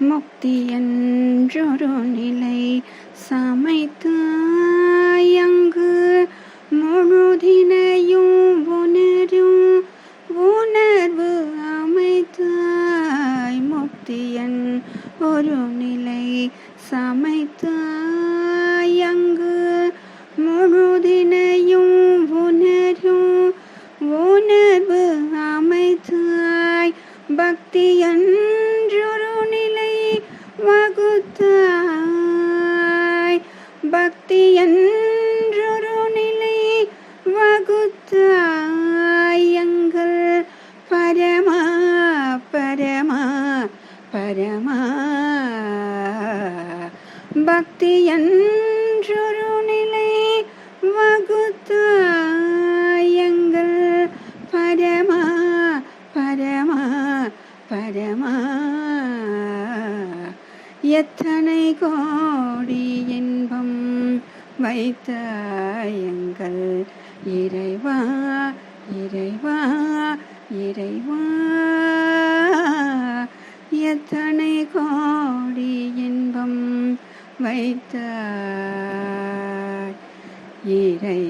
முக்தி என்றொரு நிலை சமைத்து அங்கு முழுதினையும் உணரும் உணர்வு அமைத்தாய் முக்தி ஒரு நிலை சமைத்தாய் அங்கு முழுதினையும் உணரும் உணர்வு அமைத்தாய் பக்தியன் பக்தி என்றொரு நிலை வகுத்தாயங்கள். பரமா பரமா பரமா. பக்தி என்றொரு நிலை வகுத்தாயங்கள். பரமா பரமா பரமா. எத்தனை கோடி இன்பம் வைத்த எங்கள் இறைவா இறைவா இறைவா. எத்தனை கோடி இன்பம் வைத்த இறை